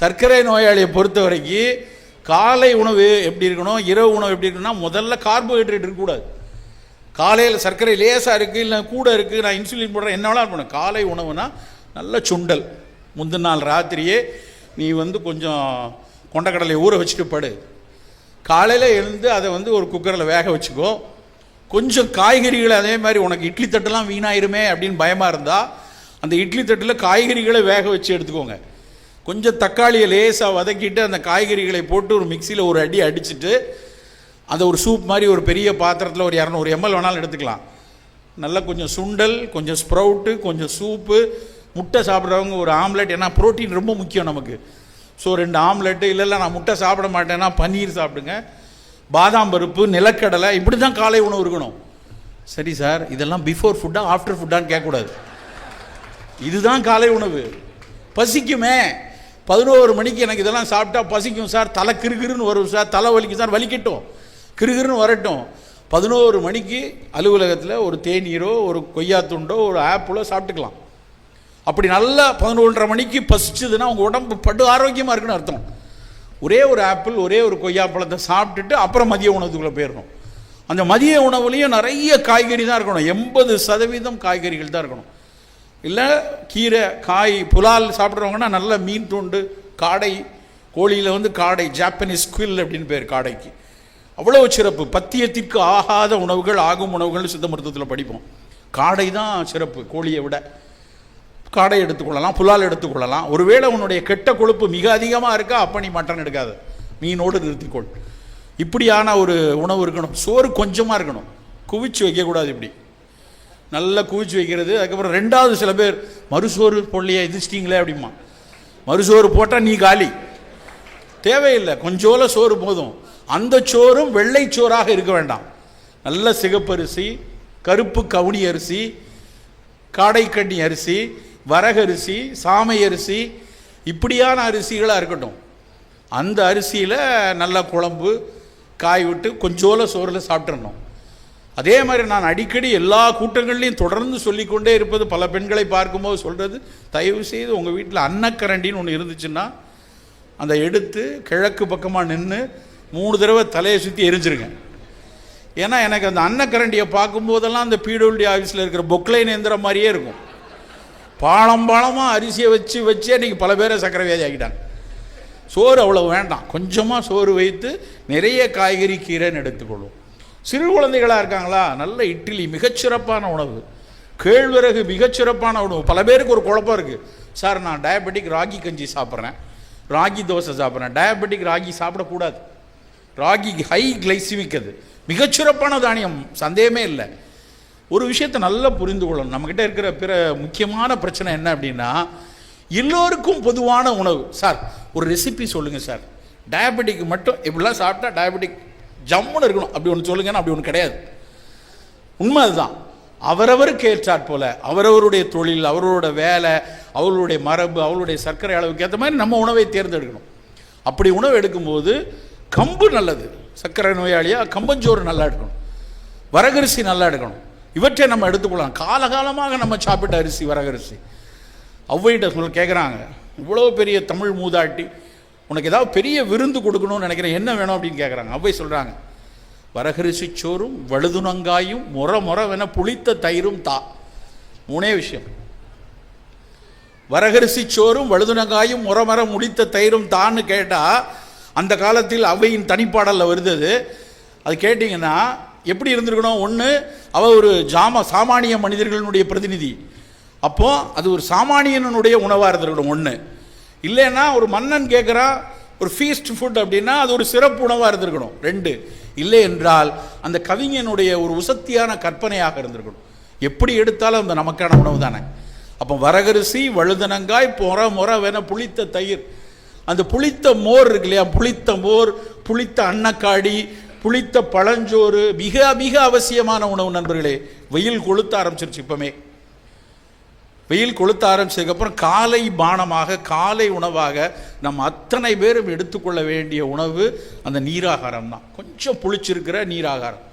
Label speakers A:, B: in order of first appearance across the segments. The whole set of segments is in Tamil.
A: சர்க்கரை நோயாளியை பொறுத்த வரைக்கும் காலை உணவு எப்படி இருக்கணும் இரவு உணவு எப்படி இருக்கணும்னா முதல்ல கார்போஹைட்ரேட் இருக்கக்கூடாது. காலையில் சர்க்கரை லேசாக இருக்குது இல்லை கூட இருக்குது நான் இன்சுலின் போடுறேன் என்ன வேணாலும் காலை உணவுனா நல்ல சுண்டல். முந்தின நாள் ராத்திரியே நீ வந்து கொஞ்சம் கொண்டக்கடலையை ஊற வச்சுட்டு படு. காலையில் எழுந்து அதை வந்து ஒரு குக்கரில் வேக வச்சுக்கோ. கொஞ்சம் காய்கறிகளை அதே மாதிரி உனக்கு இட்லி தட்டெல்லாம் வீணாயிருமே அப்படின்னு பயமாக இருந்தால் அந்த இட்லி தட்டில் காய்கறிகளை வேக வச்சு எடுத்துக்கோங்க. கொஞ்சம் தக்காளியை லேசாக வதக்கிட்டு அந்த காய்கறிகளை போட்டு ஒரு மிக்சியில் ஒரு அடி அடிச்சுட்டு அதை ஒரு சூப் மாதிரி ஒரு பெரிய பாத்திரத்தில் ஒரு இரநூறு எம்எல் வேணாலும் எடுத்துக்கலாம். நல்லா கொஞ்சம் சுண்டல் கொஞ்சம் ஸ்ப்ரவுட்டு கொஞ்சம் சூப்பு முட்டை சாப்பிட்றவங்க ஒரு ஆம்லெட் ஏன்னா புரோட்டீன் ரொம்ப முக்கியம் நமக்கு. ஸோ ரெண்டு ஆம்லெட்டு இல்லை இல்லை நான் முட்டை சாப்பிட மாட்டேன்னா பன்னீர் சாப்பிடுங்க பாதாம் பருப்பு நிலக்கடலை இப்படி தான் காலை உணவு இருக்கணும். சரி சார் இதெல்லாம் பிஃபோர் ஃபுட்டா ஆஃப்டர் ஃபுட்டான்னு கேட்கக்கூடாது. இதுதான் காலை உணவு. பசிக்குமே. பதினோரு மணிக்கு எனக்கு இதெல்லாம் சாப்பிட்டா பசிக்கும் சார். தலை கிறுகிறுன்னு வரும் சார். தலை வலிக்கும் சார். வலிக்கட்டும். கிறுகிறுன்னு வரட்டும். பதினோரு மணிக்கு அலுவலகத்தில் ஒரு தேநீரோ ஒரு கொய்யா துண்டோ ஒரு ஆப்பிளோ சாப்பிட்டுக்கலாம். அப்படி நல்லா பதினொன்றரை மணிக்கு பசிச்சதுன்னா உங்கள் உடம்பு படு ஆரோக்கியமாக இருக்குன்னு அர்த்தம். ஒரே ஒரு ஆப்பிள் ஒரே ஒரு கொய்யா பழத்தை சாப்பிட்டுட்டு அப்புறம் மதிய உணவுக்குள்ளே போயிடணும். அந்த மதிய உணவுலேயும் நிறைய காய்கறி தான் இருக்கணும். எண்பது சதவீதம் காய்கறிகள் தான் இருக்கணும். இல்லை கீரை காய் புலால் சாப்பிட்றவங்கன்னா நல்ல மீன் துண்டு காடை கோழியில் வந்து காடை ஜாப்பனீஸ் குவில் அப்படின்னு பேர் காடைக்கு. அவ்வளோ சிறப்பு. பத்தியத்திற்கு ஆகாத உணவுகள் ஆகும் உணவுகள் சித்த மருத்துவத்தில் படிப்போம். காடை தான் சிறப்பு கோழியை விட. காடை எடுத்துக்கொள்ளலாம் புலால் எடுத்துக்கொள்ளலாம். ஒருவேளை உன்னுடைய கெட்ட கொழுப்பு மிக அதிகமாக இருக்கா அப்போ நீ மட்டன் எடுக்காது. மீனோடு நிறுத்திக்கொள். இப்படியான ஒரு உணவு இருக்கணும். சோறு கொஞ்சமாக இருக்கணும். குவிச்சு வைக்கக்கூடாது இப்படி. நல்லா குவிச்சு வைக்கிறது. அதுக்கப்புறம் ரெண்டாவது சில பேர் மறுசோறு பொல்லையா எதிர்ச்சிட்டிங்களே அப்படிமா மறுசோறு போட்டால் நீ காலி. தேவையில்லை. கொஞ்சோல சோறு போதும். அந்த சோறும் வெள்ளை சோறாக இருக்க வேண்டாம். நல்ல சிகப்பரிசி கருப்பு கவுனி அரிசி காடைக்கண்ணி அரிசி வரகரிசி சாமை அரிசி இப்படியான அரிசிகளாக இருக்கட்டும். அந்த அரிசியில் நல்ல குழம்பு காய் விட்டு கொஞ்சோல சோறில் சாப்பிட்றணும் அதே மாதிரி நான் அடிக்கடி எல்லா கூட்டங்கள்லையும் தொடர்ந்து சொல்லிக்கொண்டே இருப்பது பல பெண்களை பார்க்கும்போது சொல்கிறது தயவு செய்து உங்கள் வீட்டில் அன்னக்கரண்டின்னு ஒன்று இருந்துச்சுன்னா அந்த எடுத்து கிழக்கு பக்கமாக நின்று மூணு தடவை தலையை சுற்றி எரிஞ்சிருங்க. ஏன்னா எனக்கு அந்த அன்னக்கரண்டியை பார்க்கும்போதெல்லாம் அந்த பிடபிள்யூடி ஆஃபீஸில் இருக்கிற பொக்லைன் எந்திரம் மாதிரியே இருக்கும். பாலம் பாலமாக அரிசியை வச்சு வச்சே இன்றைக்கி பல பேரை சக்கரை வியாதி ஆகிட்டாங்க சோறு அவ்வளோ வேண்டாம். கொஞ்சமாக சோறு வைத்து நிறைய காய்கறி கீரைன்னு எடுத்துக்கொள்வோம். சிறு குழந்தைகளாக இருக்காங்களா? நல்ல இட்லி மிகச்சிறப்பான உணவு. கேழ்வரகு மிகச்சிறப்பான உணவு. பல பேருக்கு ஒரு குழப்பம் இருக்குது சார் நான் டயபெட்டிக் ராகி கஞ்சி சாப்பிட்றேன். ராகி தோசை சாப்பிட்றேன். டயபெட்டிக் ராகி சாப்பிடக்கூடாது. ராகி ஹை கிளைசிமிக் அது. மிகச்சிறப்பான தானியம். சந்தேகமே இல்லை. ஒரு விஷயத்தை நல்லா புரிந்து கொள்ளணும். நம்மக்கிட்ட இருக்கிற பிற முக்கியமான பிரச்சனை என்ன அப்படின்னா எல்லோருக்கும் பொதுவான உணவு. சார் ஒரு ரெசிபி சொல்லுங்கள் சார். டயபெட்டிக் மட்டும் இப்படிலாம் சாப்பிட்டா டயபெட்டிக் ஜம்முன்னு இருக்கணும். அப்படி ஒன்று சொல்லுங்கன்னா அப்படி ஒன்று கிடையாது. உண்மை அதுதான். அவரவருக்கு ஏற்றாற் போல அவரவருடைய தொழில் அவரோட வேலை அவர்களுடைய மரபு அவர்களுடைய சர்க்கரை அளவுக்கு ஏற்ற மாதிரி நம்ம உணவை தேர்ந்தெடுக்கணும். அப்படி உணவு எடுக்கும்போது கம்பு நல்லது. சர்க்கரை நோயாளியாக கம்பஞ்சோறு நல்லா எடுக்கணும். வரகரிசி நல்லா எடுக்கணும். இவற்றை நம்ம எடுத்துக்கொள்ளலாம். காலகாலமாக நம்ம சாப்பிட்ட அரிசி வரகரிசி. ஔவைகிட்ட சொல்ல கேட்குறாங்க இவ்வளோ பெரிய தமிழ் மூதாட்டி உனக்கு ஏதாவது பெரிய விருந்து கொடுக்கணும்னு நினைக்கிறேன் என்ன வேணும் அப்படின்னு கேட்குறாங்க அவ்வை சொல்கிறாங்க வரகரிசி சோறும் வழுதுணங்காயும் முற முறவென புளித்த தயிரும் தா. மூணே விஷயம். வரகரிசி சோறும் வழுதுணங்காயும் முறமர முடித்த தயிரும் தான்னு கேட்டால் அந்த காலத்தில் அவையின் தனிப்பாடலில் வருது அது. கேட்டிங்கன்னா எப்படி இருந்திருக்கணும்? ஒன்று அவ ஒரு ஜாம சாமானிய மனிதர்களுடைய பிரதிநிதி. அப்போது அது ஒரு சாமானியனுடைய உணவாக இருந்திருக்கணும் ஒன்று இல்லைன்னா ஒரு மன்னன் கேட்குறான் ஒரு ஃபீஸ்ட் ஃபுட் அப்படின்னா அது ஒரு சிறப்பு உணவாக இருந்திருக்கணும். ரெண்டு இல்லை என்றால் அந்த கவிஞனுடைய ஒரு உசத்தியான கற்பனையாக இருந்திருக்கணும். எப்படி எடுத்தாலும் அந்த நமக்கான உணவு தானே. அப்போ வரகரிசி வழுதனங்காய் பொற முற வேண புளித்த தயிர். அந்த புளித்த மோர் இருக்கு இல்லையா? புளித்த மோர் புளித்த அன்னக்காடி புளித்த பழஞ்சோறு மிக மிக அவசியமான உணவு நண்பர்களே வெயில் கொளுத்த ஆரம்பிச்சிருச்சு இப்போமே. வெயில் கொளுத்த ஆரம்பிச்சதுக்கப்புறம் காலை பானமாக காலை உணவாக நம்ம அத்தனை பேரும் எடுத்துக்கொள்ள வேண்டிய உணவு அந்த நீராகாரம் தான் கொஞ்சம் புளிச்சிருக்கிற நீராகாரம்.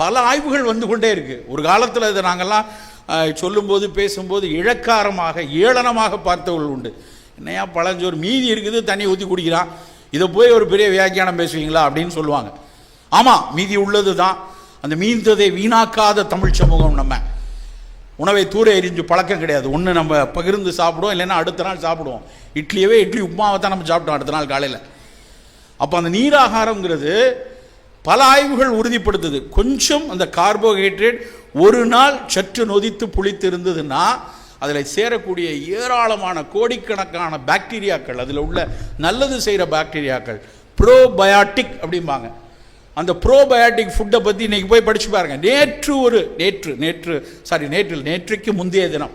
A: பல ஆய்வுகள் வந்து கொண்டே இருக்குது ஒரு காலத்தில் இதை நாங்கள்லாம் சொல்லும்போது பேசும்போது இழக்காரமாக ஏளனமாக பார்த்தவர்கள் உண்டு. என்னையா பழஞ்சோறு மீதி இருக்குது தண்ணி ஊற்றி குடிக்கிறான். இதை போய் ஒரு பெரிய வியாக்கியானம் பேசுவீங்களா அப்படின்னு சொல்லுவாங்க. ஆமாம் மீதி உள்ளது தான் அந்த மீந்ததை வீணாக்காத தமிழ் சமூகம் நம்ம. உணவை தூர எரிஞ்சு பழக்கம் கிடையாது. ஒன்று நம்ம பகிர்ந்து சாப்பிடுவோம் இல்லைன்னா அடுத்த நாள் சாப்பிடுவோம். இட்லியவே இட்லி உப்புமாவை தான் நம்ம சாப்பிட்டோம் அடுத்த நாள் காலையில். அப்போ அந்த நீராகாரங்கிறது பல ஆய்வுகள் உறுதிப்படுத்துது. கொஞ்சம் அந்த கார்போஹைட்ரேட் ஒரு நாள் சற்று நொதித்து புளித்து இருந்ததுன்னா அதில் சேரக்கூடிய ஏராளமான கோடிக்கணக்கான பாக்டீரியாக்கள் அதில் உள்ள நல்லது செய்கிற பாக்டீரியாக்கள் ப்ரோபயாட்டிக் அப்படிம்பாங்க. அந்த ப்ரோபயாட்டிக் ஃபுட்டை பற்றி இன்றைக்கி போய் படித்து பாருங்கள் நேற்று ஒரு நேற்று நேற்று சாரி நேற்று நேற்றைக்கு முந்தைய தினம்.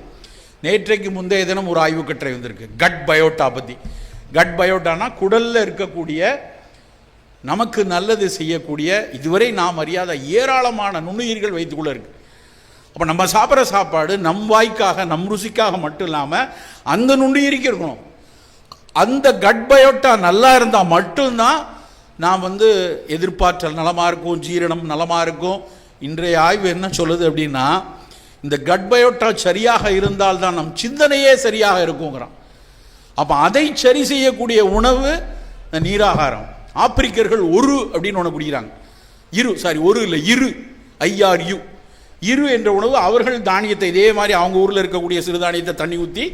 A: நேற்றைக்கு முந்தைய தினம் ஒரு ஆய்வு கட்டுரை வந்திருக்கு. கட் பயோட்டா பற்றி கட் பயோட்டானா குடலில் இருக்கக்கூடிய நமக்கு நல்லது செய்யக்கூடிய இதுவரை நாம் அறியாத ஏராளமான நுண்ணுயிர்கள் வைத்துக்குள்ளே இருக்குது அப்போ நம்ம சாப்பிட்ற சாப்பாடு நம் வாய்க்காக நம் ருசிக்காக மட்டும் இல்லாமல் அந்த நுண்ணுயிரிக்கு இருக்கணும். அந்த கட் பயோட்டா நல்லா இருந்தால் மட்டும்தான் நாம் வந்து எதிர்பார்த்தல் நலமாக இருக்கும் ஜீரணம் நலமாக இருக்கும். இன்றைய ஆய்வு என்ன சொல்லுது அப்படின்னா இந்த கட்பயோட்டா சரியாக சரியாக இருந்தால்தான் நம் சிந்தனையே சரியாக இருக்குங்கிறான். அப்போ அதை சரி செய்யக்கூடிய உணவு இந்த நீராகாரம். ஆப்பிரிக்கர்கள் ஒரு அப்படின்னு ஒன்று குடிக்கிறாங்க. இரு சாரி ஒரு இல்லை இரு. ஐஆர்யு இரு என்ற உணவு அவர்கள் தானியத்தை இதே மாதிரி அவங்க ஊரில் இருக்கக்கூடிய சிறுதானியத்தை தண்ணி ஊற்றி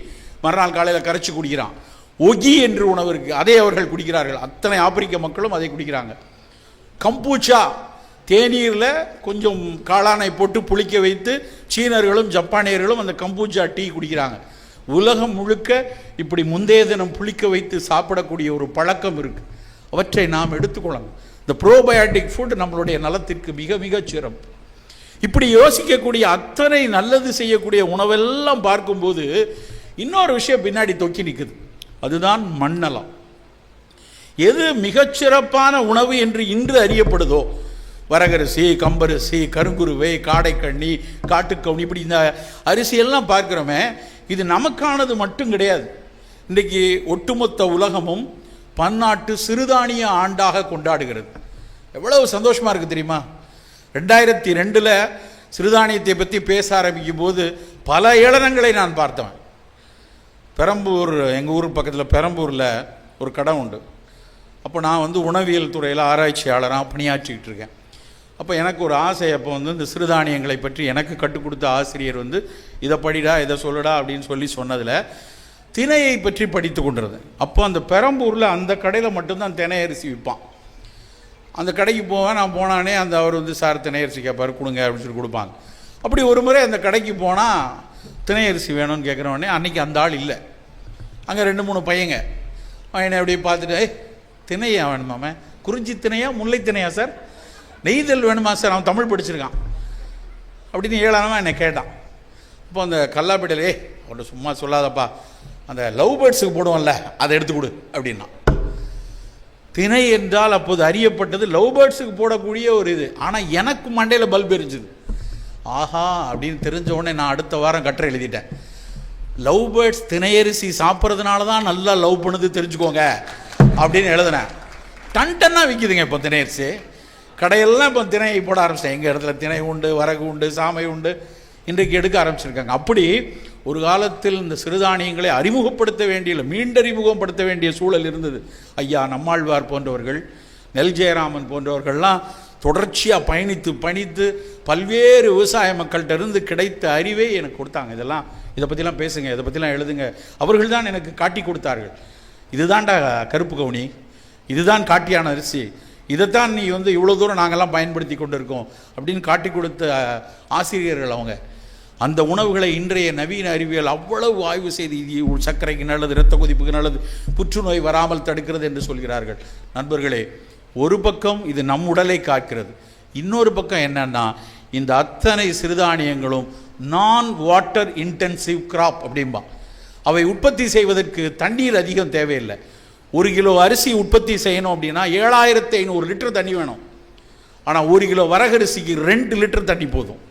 A: மறுநாள் காலையில் கரைச்சி குடிக்கிறான். ஒகி என்று உணவு இருக்குது அதை அவர்கள் குடிக்கிறார்கள். அத்தனை ஆப்பிரிக்க மக்களும் அதை குடிக்கிறாங்க. கம்பூச்சா தேநீரில் கொஞ்சம் காளானை போட்டு புளிக்க வைத்து சீனர்களும் ஜப்பானியர்களும் அந்த கம்பூச்சா டீ குடிக்கிறாங்க. உலகம் முழுக்க இப்படி முந்தைய தினம் புளிக்க வைத்து சாப்பிடக்கூடிய ஒரு பழக்கம் இருக்குது அவற்றை நாம் எடுத்துக்கொள்ளணும். இந்த ப்ரோபயாட்டிக் ஃபுட் நம்மளுடைய நலத்திற்கு மிக மிகச் சிறப்பு. இப்படி யோசிக்கக்கூடிய அத்தனை நல்லது செய்யக்கூடிய உணவெல்லாம் பார்க்கும்போது இன்னொரு விஷயம் பின்னாடி தொக்கி நிற்குது அதுதான் மண்ணலம் எது மிகச்சிறப்பான உணவு என்று இன்று அறியப்படுதோ வரகரிசி கம்பரிசி கருங்குருவை காடைக்கண்ணி காட்டுக்கவுனி இப்படி இந்த அரிசியெல்லாம் பார்க்குறோமே இது நமக்கானது மட்டும் கிடையாது. இன்றைக்கி ஒட்டுமொத்த உலகமும் பன்னாட்டு சிறுதானிய ஆண்டாக கொண்டாடுகிறது. எவ்வளவு சந்தோஷமாக இருக்குது தெரியுமா? ரெண்டாயிரத்தி ரெண்டில் சிறுதானியத்தை பற்றி பேச ஆரம்பிக்கும் போது பல ஏளனங்களை நான் பார்த்தவன். பெரம்பூர் எங்கள் ஊர் பக்கத்தில் பெரம்பூரில் ஒரு கடை உண்டு. அப்போ நான் வந்து உணவியல் துறையில் ஆராய்ச்சியாளராக பணியாற்றிக்கிட்டு இருக்கேன். அப்போ எனக்கு ஒரு ஆசை அப்போ வந்து இந்த சிறுதானியங்களை பற்றி எனக்கு கற்றுக் கொடுத்த ஆசிரியர் வந்து இதை படிடா இதை சொல்லுடா அப்படின்னு சொல்லி சொன்னதில் தினையை பற்றி படித்து கொண்டிருது அப்போ அந்த பெரம்பூரில் அந்த கடையில் மட்டும்தான் தினை அரிசி விற்பான். அந்த கடைக்கு போவேன் நான் போனானே அந்த அவர் வந்து சார் தினை அரிசி கேட்பார் கொடுங்க அப்படின்னு சொல்லி கொடுப்பாங்க. அப்படி ஒரு முறை அந்த கடைக்கு போனால் தினை அரிசி வேணும்னு கேட்குறவொடனே அன்றைக்கி அந்த ஆள் இல்லை. அங்கே ரெண்டு மூணு பையங்க. அவனை அப்படியே பார்த்துட்டு ஏய் திணையா வேணுமாமே குறிஞ்சி திணையா முல்லை திணையா சார்? நெய்தல் வேணுமா சார்? அவன் தமிழ் படிச்சிருக்கான். அப்படின்னு ஏழானவன் என்னை கேட்டான். இப்போ அந்த கல்லாப்பேட்டையில் ஏய் அவன்கிட்ட சும்மா சொல்லாதப்பா. அந்த லவ் பேர்ட்ஸுக்கு போடுவோம்ல அதை எடுத்து கொடு அப்படின்னா. திணை என்றால் அப்போது அறியப்பட்டது லவ் பேர்ட்ஸுக்கு போடக்கூடிய ஒரு இது. ஆனால் எனக்கு மண்டையில் பல்ப் எரிஞ்சுது. ஆஹா அப்படின்னு தெரிஞ்ச உடனே நான் அடுத்த வாரம் கட்டுரை எழுதிட்டேன். லவ் பேர்ட்ஸ் திணையரிசி சாப்பிட்றதுனால தான் நல்லா லவ் பண்ணுது தெரிஞ்சுக்கோங்க அப்படின்னு எழுதினேன். டன் டன்னாக விற்கிதுங்க இப்போ திணையரிசி. கடையெல்லாம் இப்போ திணை போட ஆரம்பிச்சிட்டேன். எங்கள் இடத்துல திணை உண்டு வரகு உண்டு சாமை உண்டு இன்றைக்கு எடுக்க ஆரம்பிச்சிருக்காங்க. அப்படி ஒரு காலத்தில் இந்த சிறுதானியங்களை அறிமுகப்படுத்த வேண்டிய இல்லை மீண்டறிமுகப்படுத்த வேண்டிய சூழல் இருந்தது. ஐயா நம்மாழ்வார் போன்றவர்கள் நெல் ஜெயராமன் போன்றவர்கள்லாம் தொடர்ச்சியாக பயணித்து பணித்து பல்வேறு விவசாய மக்கள்கிட்ட இருந்து கிடைத்த அறிவை எனக்கு கொடுத்தாங்க. இதெல்லாம் இதை பற்றிலாம் பேசுங்க இதை பற்றிலாம் எழுதுங்க. அவர்கள் தான் எனக்கு காட்டி கொடுத்தார்கள். இதுதான்டா கருப்பு கவுனி. இதுதான் காட்டியான அரிசி. இதைத்தான் நீ வந்து இவ்வளோ தூரம் நாங்கள்லாம் பயன்படுத்தி கொண்டு இருக்கோம் அப்படின்னு காட்டி கொடுத்த ஆசிரியர்கள் அவங்க. அந்த உணவுகளை இன்றைய நவீன அறிவியல் அவ்வளவு ஆய்வு செய்து இது சர்க்கரைக்கு நல்லது இரத்த கொதிப்புக்கு நல்லது புற்றுநோய் வராமல் தடுக்கிறது என்று சொல்கிறார்கள். நண்பர்களே ஒரு பக்கம் இது நம் உடலை காக்கிறது இன்னொரு பக்கம் என்னன்னா இந்த அத்தனை சிறுதானியங்களும் நான் வாட்டர் இன்டென்சிவ் கிராப் அப்படிம்பா. அவை உற்பத்தி செய்வதற்கு தண்ணீர் அதிகம் தேவையில்லை. ஒரு கிலோ அரிசி உற்பத்தி செய்யணும் அப்படின்னா ஏழாயிரத்தி ஐநூறு லிட்டர் தண்ணி வேணும். ஆனால் ஒரு கிலோ வரகரிசிக்கு ரெண்டு லிட்டர் தண்ணி போதும்.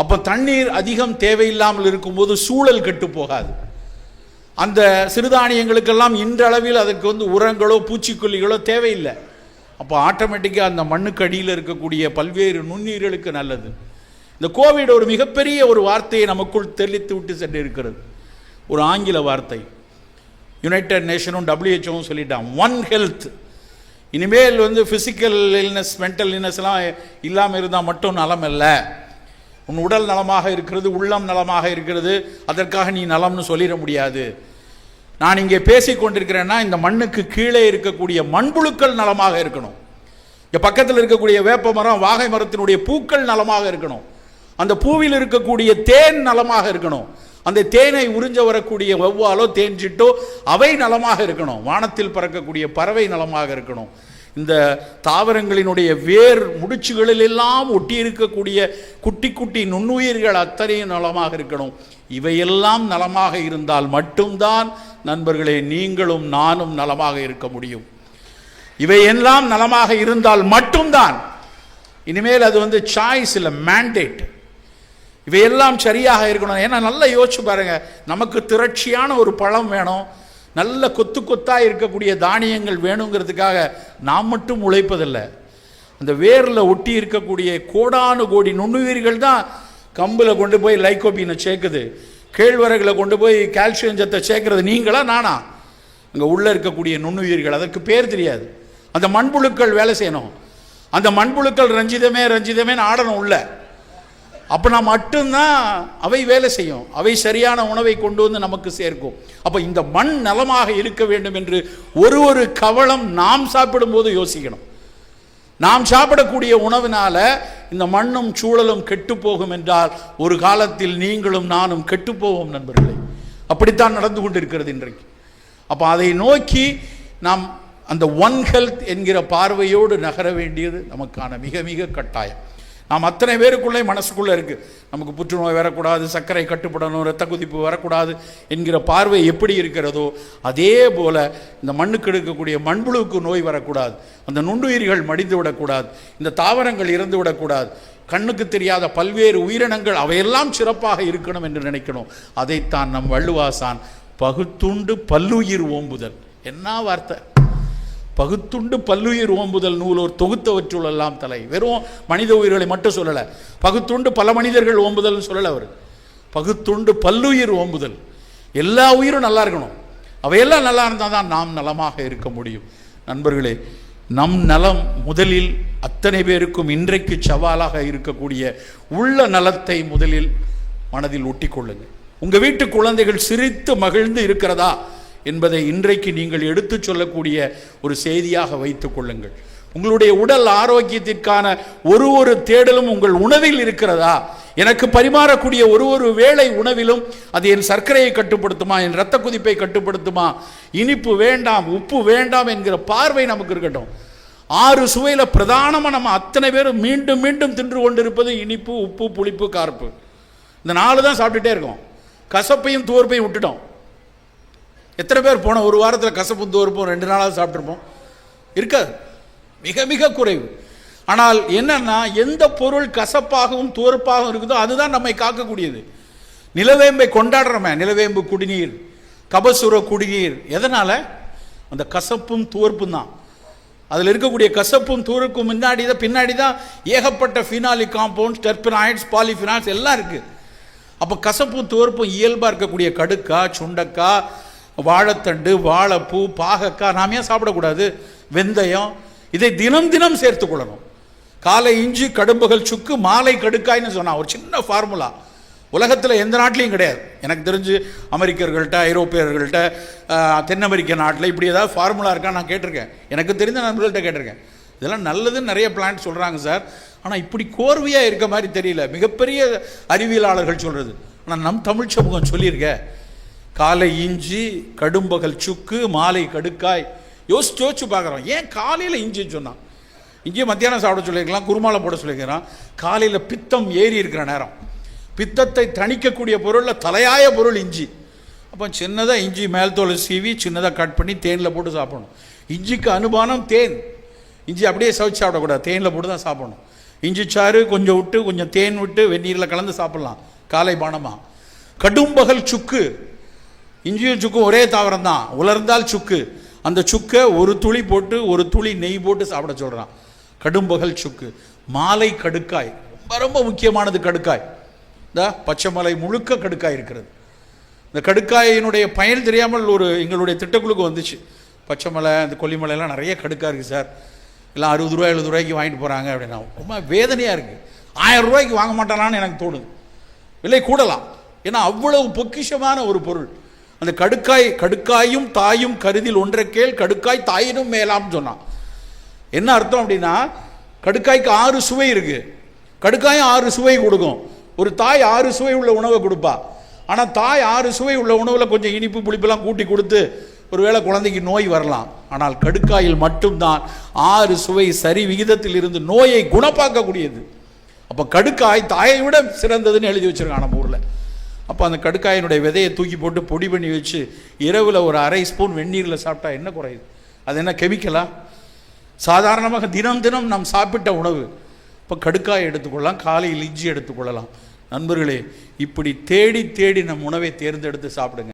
A: அப்போ தண்ணீர் அதிகம் தேவையில்லாமல் இருக்கும்போது சூழல் கெட்டு போகாது. அந்த சிறுதானியங்களுக்கெல்லாம் இன்றளவில் அதற்கு வந்து உரங்களோ பூச்சிக்கொல்லிகளோ தேவையில்லை. அப்போ ஆட்டோமேட்டிக்காக அந்த மண்ணுக்கு அடியில் இருக்கக்கூடிய பல்வேறு நுண்ணுயிர்களுக்கு நல்லது. இந்த கோவிட் ஒரு மிகப்பெரிய ஒரு வார்த்தையை நமக்குள் தெளித்து விட்டு சென்று இருக்கிறது ஒரு ஆங்கில வார்த்தை. யுனைடெட் நேஷனும் டபிள்யூஹெச்ஓவும் சொல்லிட்டான் ஒன் ஹெல்த் இனிமேல் வந்து ஃபிசிக்கல் இல்னஸ் மென்டல் இல்னஸ்லாம் இல்லாமல் இருந்தால் மட்டும் நலம் இல்லை உன் உடல் நலமாக இருக்கிறது உள்ளம் நலமாக இருக்கிறது. அதற்காக நீ நலம்னு சொல்லிட முடியாது. நான் இங்கே பேசிக் கொண்டிருக்கிறேன்னா இந்த மண்ணுக்கு கீழே இருக்கக்கூடிய மண்புழுக்கள் நலமாக இருக்கணும். இங்கே பக்கத்தில் இருக்கக்கூடிய வேப்ப மரம் வாகை மரத்தினுடைய பூக்கள் நலமாக இருக்கணும். அந்த பூவில் இருக்கக்கூடிய தேன் நலமாக இருக்கணும். அந்த தேனை உறிஞ்ச வரக்கூடிய வெவ்வாலோ தேன் சிட்டோ அவை நலமாக இருக்கணும். வானத்தில் பறக்கக்கூடிய பறவை நலமாக இருக்கணும். இந்த தாவரங்களினுடைய வேர் முடிச்சுகளில் எல்லாம் ஒட்டி இருக்கக்கூடிய குட்டி குட்டி நுண்ணுயிர்கள் அத்தனையும் நலமாக இருக்கணும். இவையெல்லாம் நலமாக இருந்தால் மட்டும்தான் நண்பர்களே நீங்களும் நானும் நலமாக இருக்க முடியும். இவையெல்லாம் நலமாக இருந்தால் மட்டும்தான். இனிமேல் அது வந்து சாய்ஸ் இல்லை மேண்டேட் இவையெல்லாம் சரியாக இருக்கணும். ஏன்னா நல்லா யோசிச்சு பாருங்க. நமக்கு திரட்சியான ஒரு பழம் வேணும். நல்ல கொத்து கொத்தாக இருக்கக்கூடிய தானியங்கள் வேணுங்கிறதுக்காக நாம் மட்டும் உழைப்பதில்லை. அந்த வேரில் ஒட்டி இருக்கக்கூடிய கோடானு கோடி நுண்ணுயிர்கள் தான் கம்பில் கொண்டு போய் லைக்கோபினை சேர்க்குது. கேழ்வரகில் கொண்டு போய் கால்சியம் சத்தை சேர்க்கறது நீங்களா நானா? அங்கே உள்ளே இருக்கக்கூடிய நுண்ணுயிர்கள் அதற்கு பேர் தெரியாது. அந்த மண்புழுக்கள் வேலை செய்யணும். அந்த மண்புழுக்கள் ரஞ்சிதமே ரஞ்சிதமேன்னு ஆடணும் உள்ள. அப்போனா மட்டும்தான் அவை வேலை செய்யும். அவை சரியான உணவை கொண்டு வந்து நமக்கு சேர்க்கும். அப்போ இந்த மண் நலமாக இருக்க வேண்டும் என்று ஒரு ஒரு கவலம் நாம் சாப்பிடும்போது யோசிக்கணும். நாம் சாப்பிடக்கூடிய உணவினால இந்த மண்ணும் சூழலும் கெட்டு போகும் என்றால் ஒரு காலத்தில் நீங்களும் நானும் கெட்டு போவோம் நண்பர்களே. அப்படித்தான் நடந்து கொண்டிருக்கிறது இன்றைக்கு. அப்போ அதை நோக்கி நாம் அந்த ஒன் ஹெல்த் என்கிற பார்வையோடு நகர வேண்டியது நமக்கான மிக மிக கட்டாயம். நாம் அத்தனை பேருக்குள்ளே மனசுக்குள்ளே இருக்குது நமக்கு புற்றுநோய் வரக்கூடாது சர்க்கரை கட்டுப்படணும் இரத்த குதிப்பு வரக்கூடாது என்கிற பார்வை எப்படி இருக்கிறதோ அதே போல் இந்த மண்ணுக்கு எடுக்கக்கூடிய மண்புழுவுக்கு நோய் வரக்கூடாது. அந்த நுண்ணுயிர்கள் மடிந்து விடக்கூடாது. இந்த தாவரங்கள் இறந்து விடக்கூடாது. கண்ணுக்கு தெரியாத பல்வேறு உயிரினங்கள் அவையெல்லாம் சிறப்பாக இருக்கணும் என்று நினைக்கணும். அதைத்தான் நம் வள்ளுவாசான் பகுத்துண்டு பல்லுயிர் ஓம்புதல். என்ன வார்த்தை? பகுத்துண்டு பல்லுயிர் ஓம்புதல் நூலோர் தொகுத்தவற்றுள் எல்லாம் தலை. வெறும் மனித உயிர்களை மட்டும் சொல்லலை. பகுத்துண்டு பல மனிதர்கள் ஓம்புதல்னு சொல்லலை அவர். பகுத்துண்டு பல்லுயிர் ஓம்புதல். எல்லா உயிரும் நல்லா இருக்கணும். அவையெல்லாம் நல்லா இருந்தால் தான் நாம் நலமாக இருக்க முடியும். நண்பர்களே நம் நலம் முதலில் அத்தனை பேருக்கும் இன்றைக்கு சவாலாக இருக்கக்கூடிய உள்ள நலத்தை முதலில் மனதில் ஒட்டிக்கொள்ளுங்கள். உங்கள் வீட்டு குழந்தைகள் சிரித்து மகிழ்ந்து இருக்கிறதா? என்பதை இன்றைக்கு நீங்கள் எடுத்துச் சொல்லக்கூடிய ஒரு செய்தியாக வைத்துக் கொள்ளுங்கள். உங்களுடைய உடல் ஆரோக்கியத்திற்கான ஒரு ஒரு தேடலும் உங்கள் உணவில் இருக்கிறதா? எனக்கு பரிமாறக்கூடிய ஒரு ஒரு வேளை உணவிலும் அது என் சர்க்கரையை கட்டுப்படுத்துமா? என் இரத்த குதிப்பை கட்டுப்படுத்துமா? இனிப்பு வேண்டாம் உப்பு வேண்டாம் என்கிற பார்வை நமக்கு இருக்கட்டும். ஆறு சுவையில் பிரதானமாக நம்ம அத்தனை பேரும் மீண்டும் மீண்டும் தின்று கொண்டிருப்பது இனிப்பு உப்பு புளிப்பு கார்ப்பு. இந்த நாலு தான் சாப்பிட்டுட்டே இருக்கோம். கசப்பையும் தோற்பையும் விட்டுட்டோம். எத்தனை பேர் போன ஒரு வாரத்தில் கசப்பு இருப்போம் ரெண்டு நாளாவது சாப்பிட்ருப்போம் இருக்காது. மிக மிக குறைவு. ஆனால் என்னன்னா எந்த பொருள் கசப்பாகவும் துவர்ப்பாகவும் இருக்குதோ அதுதான் நம்மை காக்கக்கூடியது. நிலவேம்பை கொண்டாடுறோமே நிலவேம்பு குடிநீர் கபசுர குடிநீர். எதனால்? அந்த கசப்பும் துவர்ப்பும் தான். அதில் இருக்கக்கூடிய கசப்பும் தூருக்கும் முன்னாடி தான் பின்னாடி தான் ஏகப்பட்ட ஃபினாலிக் காம்பவுண்ட்ஸ் டெர்பினாய்ட்ஸ் பாலிஃபினால்ஸ் எல்லாம் இருக்குது அப்போ கசப்பும் துவர்ப்பும் இயல்பாக இருக்கக்கூடிய கடுக்காய் சுண்டக்காய் வாழைத்தண்டு வாழைப்பூ பாகக்காய் நாம் ஏன் சாப்பிடக்கூடாது? வெந்தயம். இதை தினம் தினம் சேர்த்து கொள்ளணும். காலை இஞ்சி கடும்புகள் சுக்கு மாலை கடுக்காய்னு சொன்னான் ஒரு சின்ன ஃபார்முலா உலகத்தில் எந்த நாட்டிலையும் கிடையாது. எனக்கு தெரிஞ்சு அமெரிக்கர்கள்ட்ட ஐரோப்பியர்கள்ட்ட தென் அமெரிக்க நாட்டில் இப்படி ஏதாவது ஃபார்முலா இருக்கா நான் கேட்டிருக்கேன். எனக்கு தெரிஞ்ச நண்பர்கள்ட்ட கேட்டிருக்கேன். இதெல்லாம் நல்லதுன்னு நிறைய பிளான்ட் சொல்கிறாங்க சார். ஆனால் இப்படி கோர்வையாக இருக்க மாதிரி தெரியல. மிகப்பெரிய அறிவியலாளர்கள் சொல்கிறது ஆனால் நம் தமிழ் சமூகம் சொல்லியிருக்கேன் காலை இஞ்சி கடும்பகல் சுக்கு மாலை கடுக்காய். யோசிச்சு யோசிச்சு பார்க்குறோம் ஏன் காலையில் இஞ்சின்னு சொன்னான்? இங்கேயும் மத்தியானம் சாப்பிட சொல்லியிருக்கலாம் குருமாலை போட சொல்லியிருக்கிறான். காலையில் பித்தம் ஏறி இருக்கிற நேரம். பித்தத்தை தணிக்கக்கூடிய பொருளில் தலையாய பொருள் இஞ்சி. அப்போ சின்னதாக இஞ்சி மேல்தோலை சீவி சின்னதாக கட் பண்ணி தேனில் போட்டு சாப்பிடணும். இஞ்சிக்கு அனுமானம் தேன். இஞ்சி அப்படியே சவிச்சு சாப்பிடக்கூடாது தேனில் போட்டு தான் சாப்பிடணும். இஞ்சி சாறு கொஞ்சம் விட்டு கொஞ்சம் தேன் விட்டு வெந்நீரில் கலந்து சாப்பிட்லாம் காலை பானமாக கடும்பகல் சுக்கு. இஞ்சியும் சுக்கும் ஒரே தாவரம் தான் உலர்ந்தால் சுக்கு. அந்த சுக்கை ஒரு துளி போட்டு ஒரு துளி நெய் போட்டு சாப்பிட சொல்கிறான் கடும்பகல் சுக்கு. மாலை கடுக்காய். ரொம்ப ரொம்ப முக்கியமானது கடுக்காய். இந்த பச்சை மலை முழுக்க கடுக்காய் இருக்கிறது. இந்த கடுக்காயினுடைய பயன் தெரியாமல் ஒரு எங்களுடைய திட்டக்குழுக்கு வந்துச்சு. பச்சைமலை இந்த கொல்லிமலைலாம் நிறைய கடுக்காய் இருக்குது சார். எல்லாம் அறுபது ரூபா எழுபது ரூபாய்க்கு வாங்கிட்டு போகிறாங்க அப்படின்னா ரொம்ப வேதனையாக இருக்குது ஆயிரம் ரூபாய்க்கு வாங்க மாட்டானான்னு எனக்கு தோணுது. விலை கூடலாம். ஏன்னா அவ்வளவு பொக்கிஷமான ஒரு பொருள். அந்த கடுக்காய் கடுக்காயும் தாயும் கருதில் ஒன்றை கேள் கடுக்காய் தாயினும் மேலாம்னு சொன்னான். என்ன அர்த்தம் அப்படின்னா கடுக்காய்க்கு ஆறு சுவை இருக்கு. கடுக்காயும் ஆறு சுவை கொடுக்கும். ஒரு தாய் ஆறு சுவை உள்ள உணவை கொடுப்பா. ஆனால் தாய் ஆறு சுவை உள்ள உணவில் கொஞ்சம் இனிப்பு புளிப்பெல்லாம் கூட்டி கொடுத்து ஒருவேளை குழந்தைக்கு நோய் வரலாம். ஆனால் கடுக்காயில் மட்டும்தான் ஆறு சுவை சரி விகிதத்தில் இருந்து நோயை குணப்பாக்கக்கூடியது அப்போ கடுக்காய் தாயை விட சிறந்ததுன்னு எழுதி வச்சிருக்கான் நம்ம ஊரில். அப்போ அந்த கடுக்காயினுடைய விதையை தூக்கி போட்டு பொடி பண்ணி வச்சு இரவில் ஒரு அரை ஸ்பூன் வெந்நீரில் சாப்பிட்டா என்ன குறையுது? அது என்ன கெமிக்கலா? சாதாரணமாக தினம் தினம் நாம் சாப்பிட்ட உணவு. இப்போ கடுக்காய் எடுத்துக்கொள்ளலாம் காலையில் இஞ்சி எடுத்துக்கொள்ளலாம். நண்பர்களே இப்படி தேடி தேடி நம் உணவை தேர்ந்தெடுத்து சாப்பிடுங்க.